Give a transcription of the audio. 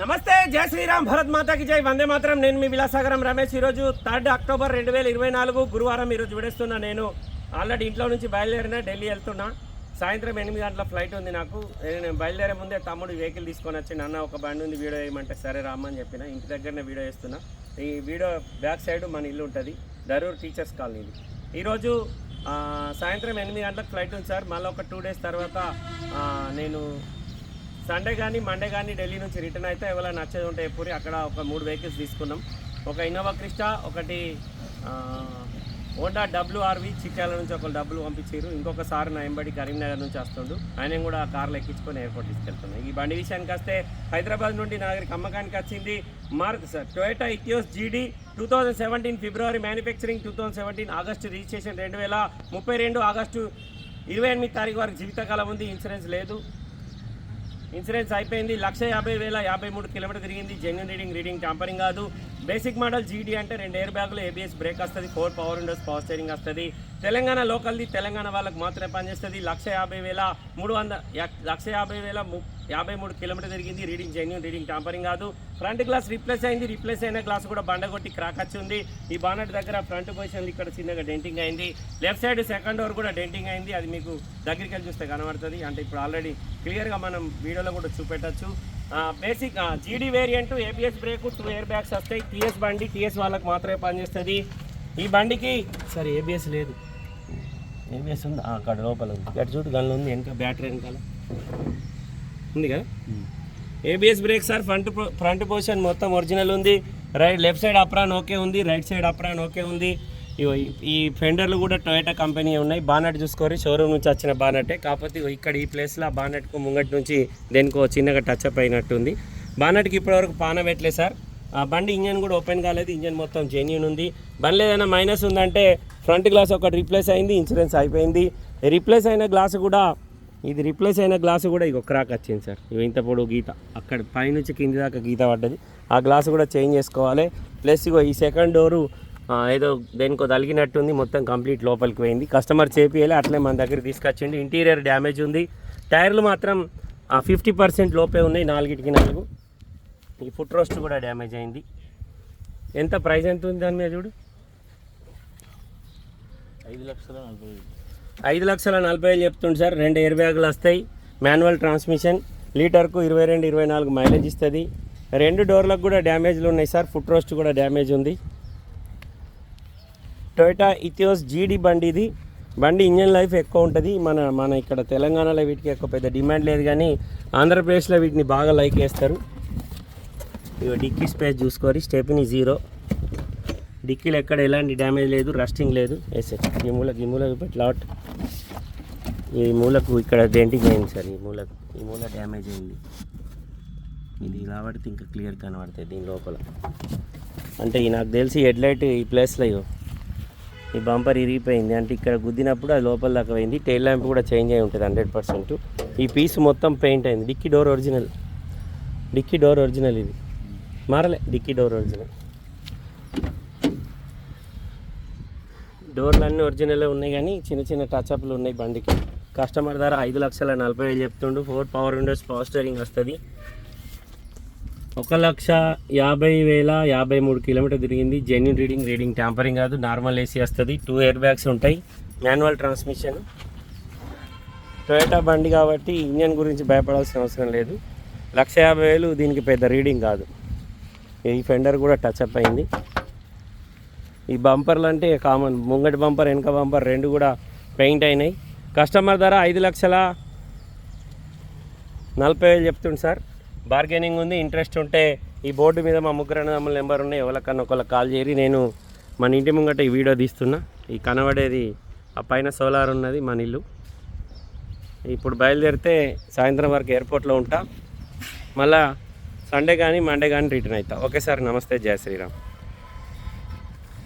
నమస్తే జై శ్రీరామ్ భరత్ మాతాకి జై. వందే మాత్రం. నేను మీ విలాసాగరం రమేష్. ఈరోజు థర్డ్ అక్టోబర్ రెండు వేల ఇరవై నాలుగు గురువారం ఈరోజు విడేస్తున్నా నేను. ఆల్రెడీ ఇంట్లో నుంచి బయలుదేరిన ఢిల్లీ వెళ్తున్నా. సాయంత్రం ఎనిమిది గంటల ఫ్లైట్ ఉంది నాకు. నేను బయలుదేరే ముందే తమ్ముడు వెహికల్ తీసుకొని వచ్చి నాన్న ఒక బండి ఉంది వీడియో వేయమంటే సరే రామ్మని చెప్పిన. ఇంటి దగ్గరనే వీడియో వేస్తున్నా. ఈ వీడియో బ్యాక్ సైడ్ మన ఇల్లు ఉంటుంది. దరూర్ టీచర్స్ కాలనీ ఈరోజు సాయంత్రం ఎనిమిది గంటలకు ఫ్లైట్ ఉంది సార్. మళ్ళీ ఒక టూ డేస్ తర్వాత నేను సండే కానీ మండే కానీ ఢిల్లీ నుంచి రిటర్న్ అయితే ఎవరైనా నచ్చేది ఉంటే ఎప్పుడు అక్కడ ఒక మూడు వెహికల్స్ తీసుకున్నాం. ఒక ఇన్నోవా క్రిస్టా ఒకటి హోండా డబ్ల్యూఆర్వి చిట్యాల నుంచి ఒక డబ్బులు పంపించారు. ఇంకొక సార్ నా ఎంబడి కరీంనగర్ నుంచి వస్తుండు. ఆయన కూడా ఆ కార్లో ఎక్కించుకొని ఎయిర్పోర్ట్ తీసుకెళ్తున్నాను ఈ బండి విషయానికి వస్తే హైదరాబాద్ నుండి నా దగ్గరికి అమ్మకానికి వచ్చింది mark sir Toyota Etios GD two thousand seventeen February manufacturing two thousand seventeen August registration రెండు వేల ముప్పై రెండు ఆగస్టు ఇరవై ఎనిమిది తారీఖు వరకు జీవితకాలం ఉంది. ఇన్సూరెన్స్ లేదు. ఇన్సూరెన్స్ అయిపోయింది. లక్ష యాభై వేల యాభై మూడు కిలోమీటర్ తిరిగింది. జెన్యున్ రీడింగ్ రీడింగ్ ట్యాంపరింగ్ కాదు. బేసిక్ మోడల్ జీడీ అంటే రెండు ఎయిర్ బ్యాగులు ఏబిఎస్ బ్రేక్ వస్తుంది four power windows power steering వస్తుంది. తెలంగాణ లోకల్ది తెలంగాణ వాళ్ళకి మాత్రమే పనిచేస్తుంది. లక్ష యాభై వేల మూడు వంద లక్ష యాభై వేల యాభై మూడు కిలోమీటర్ తిరిగింది. రీడింగ్ జెన్యున్ రీడింగ్ టాంపరింగ్ కాదు. ఫ్రంట్ గ్లాస్ రీప్లేస్ అయింది. రీప్లేస్ అయిన గ్లాస్ కూడా బండగొట్టి క్రాక్ వచ్చి ఉంది. ఈ బానట్ దగ్గర ఫ్రంట్ పొజిషన్ ఇక్కడ చిన్నగా డెంటింగ్ అయింది. లెఫ్ట్ సైడ్ సెకండ్ డోర్ కూడా డెంటింగ్ అయింది. అది మీకు దగ్గరికి వెళ్ళి చూస్తే కనబడుతుంది. అంటే ఇప్పుడు ఆల్రెడీ క్లియర్గా మనం వీడియోలో కూడా చూపెట్టచ్చు. Basic GD variant ABS brake two air bags వస్తాయి. టీఎస్ బండి టీఎస్ వాళ్ళకి మాత్రమే పనిచేస్తుంది. ఈ బండికి సరే ఏబిఎస్ లేదు. ఏబిఎస్ ఉంది? అక్కడ లోపల ఉంది. అటు చూడు గన్లు ఉంది వెనక బ్యాటరీ వెనకాల. ఉంది కదా? ABS brake sir front front position మొత్తం ఒరిజినల్ ఉంది. Right left side apron okay ఉంది రైట్ సైడ్ అప్రాన్ ఓకే ఉంది. ఈ- ఈ ఫెండర్లు కూడా టొయోటా కంపెనీ ఉన్నాయి. బానట్ చూసుకోరు షోరూమ్ నుంచి వచ్చిన బానటే. కాకపోతే ఇక్కడ ఈ ప్లేస్లో ఆ బానట్కు ముంగటి నుంచి దేనికో చిన్నగా టచ్ అప్ అయినట్టుంది. బానట్కి ఇప్పటివరకు పాన పెట్టలేదు సార్? ఆ బండి ఇంజన్ కూడా ఓపెన్ కాలేదు. ఇంజన్ మొత్తం జెన్యున్ ఉంది. బండి ఏదైనా మైనస్ ఉందంటే ఫ్రంట్ గ్లాస్ ఒకటి రీప్లేస్ అయింది ఇన్సూరెన్స్ అయిపోయింది. రీప్లేస్ అయిన గ్లాస్ కూడా ఇది రీప్లేస్ అయిన గ్లాసు కూడా ఇక క్రాక్ వచ్చింది సార్. ఇవి ఇంత పొడవు గీత. అక్కడ పైనుంచి కింది దాకా గీత పడ్డది. ఆ గ్లాస్ కూడా చేంజ్ చేసుకోవాలి. ప్లస్ ఇగో ఈ సెకండ్ డోరు ఏదో దేనికో తలిగినట్టుంది మొత్తం కంప్లీట్ లోపలికి పోయింది. కస్టమర్ చేపియాలి అట్లే మన దగ్గర తీసుకొచ్చిండి. ఇంటీరియర్ డ్యామేజ్ ఉంది. టైర్లు మాత్రం ఫిఫ్టీ పర్సెంట్ లోపే ఉన్నాయి నాలుగిటికి నాలుగు. ఈ ఫుట్ రోస్ట్ కూడా డ్యామేజ్ అయింది. ఎంత ప్రైస్ ఎంత ఉంది దాని మీద చూడు? ఐదు లక్షల నలభై. ఐదు. లక్షల నలభై వేలు చెప్తుంది సార్. రెండు ఎయిర్ బ్యాగులు వస్తాయి. మాన్యువల్ ట్రాన్స్మిషన్ లీటర్కు ఇరవై రెండు ఇరవై నాలుగు మైలేజ్ ఇస్తుంది. రెండు డోర్లకు కూడా డ్యామేజ్లు ఉన్నాయి సార్. ఫుట్ రోస్ట్ కూడా డ్యామేజ్ ఉంది. టొయోటా ఇథియోస్ జీడీ బండి ఇది. బండి ఇంజన్ లైఫ్ ఎక్కువ ఉంటుంది. మన మన ఇక్కడ తెలంగాణలో వీటికి ఎక్కువ పెద్ద డిమాండ్ లేదు కానీ ఆంధ్రప్రదేశ్లో వీటిని బాగా లైక్ చేస్తారు. ఇక డిక్కీ స్పేస్ చూసుకోరి. Stepney zero. డిక్కీలు ఎక్కడ ఎలాంటి డ్యామేజ్ లేదు రస్టింగ్ లేదు. వేసే ఈ మూలకు ఈ మూలకు పెట్టి లాట్. ఈ మూలకు ఇక్కడ డెంటింగ్ అయింది సార్ ఈ మూలకు. ఈ మూల డ్యామేజ్ అయింది. ఇది కాబట్టి ఇంకా క్లియర్ కనబడుతుంది దీని లోపల. అంటే నాకు తెలిసి హెడ్లైట్ ఈ ప్లేస్లో ఇగో. ఈ బంపర్ ఇరిగిపోయింది. అంటే ఇక్కడ గుద్దినప్పుడు అది లోపల దాకా పోయింది. టైల్ ల్యాంప్ కూడా చేంజ్ అయి ఉంటుంది హండ్రెడ్ పర్సెంట్. ఈ పీస్ మొత్తం పెయింట్ అయింది. Dicky door original. Dicky door original ఇది. మారలే డిక్కీ డోర్ ఒరిజినల్. డోర్లు అన్నీ ఒరిజినల్ ఉన్నాయి కానీ చిన్న చిన్న టచ్అప్లు ఉన్నాయి బండికి. కస్టమర్ ధర ఐదు లక్షల నలభై వేలు చెప్తుండు. Four power windows power steering వస్తుంది. ఒక లక్ష యాభై వేల యాభై మూడు కిలోమీటర్ తిరిగింది. జెన్యున్ రీడింగ్ రీడింగ్ ట్యాంపరింగ్ కాదు నార్మల్ ఏసీ వస్తుంది. టూ ఎయిర్ బ్యాగ్స్ ఉంటాయి. మాన్యువల్ ట్రాన్స్మిషన్ టొయోటా బండి కాబట్టి ఇంజన్ గురించి భయపడాల్సిన అవసరం లేదు. లక్ష యాభై వేలు దీనికి పెద్ద రీడింగ్ కాదు. ఈ ఫెండర్ కూడా టచ్ అప్ అయింది. ఈ బంపర్లు అంటే కామన్ ముంగటి బంపర్ వెనక బంపర్ రెండు కూడా పెయింట్ అయినాయి. కస్టమర్ ధర ఐదు లక్షల నలభై వేలు చెప్తుంది సార్. బార్గెనింగ్ ఉంది ఇంట్రెస్ట్ ఉంటే ఈ బోర్డు మీద మా ముగ్గురు అన్నదమ్ముల నెంబర్ ఉన్నాయి ఎవరికన్నా ఒకళ్ళకి కాల్ చేరి నేను మన ఇంటి ముంగట ఈ వీడియో తీస్తున్నా. ఈ కనబడేది ఆ పైన సోలార్ ఉన్నది మన ఇల్లు. ఇప్పుడు బయలుదేరితే సాయంత్రం వరకు ఎయిర్పోర్ట్లో ఉంటా. మళ్ళా సండే కానీ మండే కానీ రిటర్న్ అవుతా ఓకే సార్ నమస్తే జయ శ్రీరామ్.